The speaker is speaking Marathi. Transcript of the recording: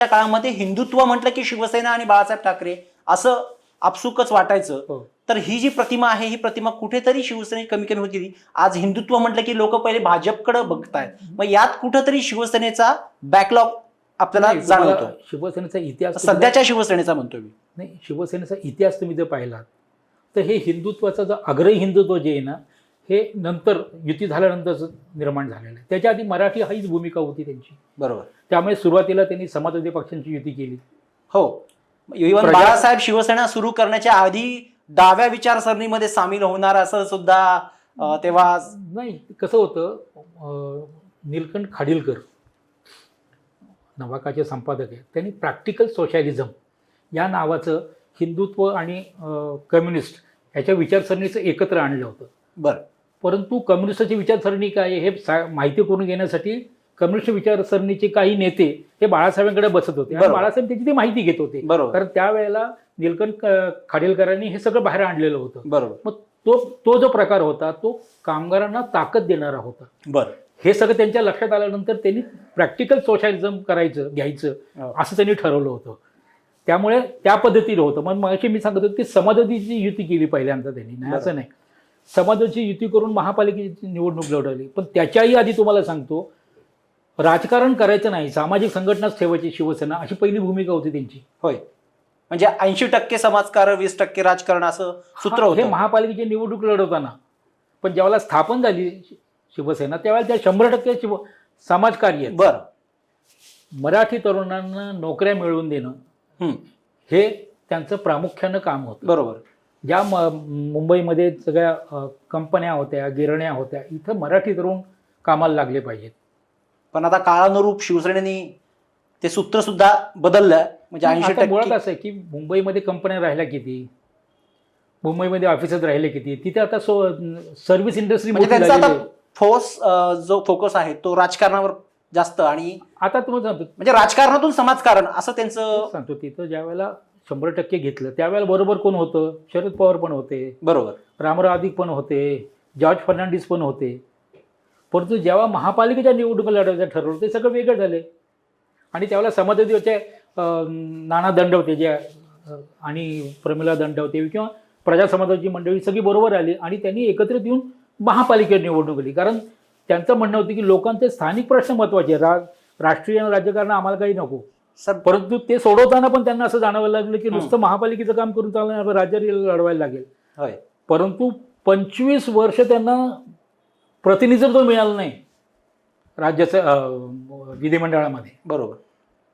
त्या काळामध्ये हिंदुत्व म्हटलं की शिवसेना आणि बाळासाहेब ठाकरे असं आपसुकच वाटायचं. हो. तर ही जी प्रतिमा आहे ही प्रतिमा कुठेतरी शिवसेने कमी कमी होती. आज हिंदुत्व म्हटलं की लोक पहिले भाजपकडे बघतायत. मग यात कुठेतरी शिवसेनेचा बॅकलॉग आपल्याला जाणवतो शिवसेनेचा इतिहास सध्याच्या शिवसेनेचा म्हणतो मी. नाही शिवसेनेचा इतिहास तुम्ही जर पाहिलात तर हे हिंदुत्वाचा जो आग्रही हिंदुत्व जे आहे ना हे नंतर युती झाल्यानंतर निर्माण झालेलं आहे. त्याच्या आधी मराठी हीच भूमिका होती त्यांची. बरोबर. त्यामुळे सुरुवातीला त्यांनी समाजवादी पक्षांची युती केली. हो. इव्हन बाळासाहेब शिवसेना सुरू करण्याच्या आधी डाव्या विचारसरणीमध्ये सामील होणार असं सुद्धा तेव्हा नाही कसं होतं नीलकंठ खाडीलकर नवाकाचे संपादक आहेत. त्यांनी प्रॅक्टिकल सोशॅलिझम या नावाचं हिंदुत्व आणि कम्युनिस्ट याच्या विचारसरणीचं एकत्र आणलं होतं. बरं. परंतु कम्युनिस्टची विचारसरणी काय हे सा माहिती करून घेण्यासाठी कम्युनिस्ट विचारसरणीचे काही नेते हे बाळासाहेबांकडे बसत होते. आणि. बाळासाहेब त्याची ती माहिती घेत होते. बरोबर. कारण त्यावेळेला नीलकंठ खाडीलकरांनी हे सगळं बाहेर आणलेलं होतं. बरोबर. मग तो तो जो प्रकार होता तो कामगारांना ताकद देणारा होता. बरं. हे सगळं त्यांच्या लक्षात आल्यानंतर त्यांनी प्रॅक्टिकल सोशॅलिझम करायचं घ्यायचं हो. असं त्यांनी ठरवलं होतं. त्यामुळे त्या पद्धतीने होतं. मग मगाशी मी सांगत होतो की समाजाची युती केली पहिल्यांदा त्यांनी नाही असं नाही. समाजाची युती करून महापालिकेची निवडणूक लढवली. पण त्याच्याही आधी तुम्हाला सांगतो राजकारण करायचं नाही सामाजिक संघटनाच ठेवायची शिवसेना अशी पहिली भूमिका होती त्यांची. होय. म्हणजे ऐंशी टक्के समाजकारण वीस टक्के राजकारण असं सूत्र हा, हे महापालिकेची निवडणूक लढवताना. पण ज्यावेळेला स्थापन झाली शिवसेना त्यावेळेला त्या शंभर टक्के शिव समाजकार्य. बरं. मराठी तरुणांना नोकऱ्या मिळवून देणं हे त्यांचं प्रामुख्यानं काम होतं. बरोबर. ज्या म मुंबईमध्ये सगळ्या कंपन्या होत्या गिरण्या होत्या इथं मराठी तरुण कामाला लागले पाहिजेत. पण आता काळानुरूप शिवसेनेनी ते सूत्र सुद्धा बदललं म्हणजे ऐंशी मुळात असं की मुंबईमध्ये कंपन्या राहिल्या किती? मुंबईमध्ये ऑफिसत राहिले किती? तिथे आता सो सर्व्हिस इंडस्ट्री म्हणजे फोर्स जो फोकस आहे तो राजकारणावर जास्त आणि आता सांगतो. म्हणजे राजकारणातून समाजकारण असं त्यांचं सांगतो तिथं ज्या वेळेला शंभर टक्के घेतलं. त्यावेळेला बरोबर कोण होतं? शरद पवार पण होते. बरोबर. रामराव अधिक पण होते. जॉर्ज फर्नांडिस पण होते. परंतु जेव्हा महापालिकेच्या निवडणुका लढवायचं ठरवलं ते सगळं वेगळं झाले. आणि त्यावेळेला समाजवादीचे नाना दंडवते जे अं, आणि प्रमिला दंडवते किंवा प्रजा समाजाची मंडळी सगळी बरोबर आली आणि त्यांनी एकत्रित येऊन महापालिकेत निवडणूक केली कारण त्यांचं म्हणणं होतं की लोकांचे स्थानिक प्रश्न महत्त्वाचे रा राष्ट्रीय आणि राज्यकारण आम्हाला काही नको. सर परंतु ते सोडवताना पण त्यांना असं जाणवायला लागलं की नुसतं महापालिकेचं काम करून चालणार नाही, राज्य लढवायला लागेल. होय. परंतु पंचवीस वर्ष त्यांना प्रतिनिधित्व मिळालं नाही राज्याचं विधिमंडळामध्ये. बरोबर.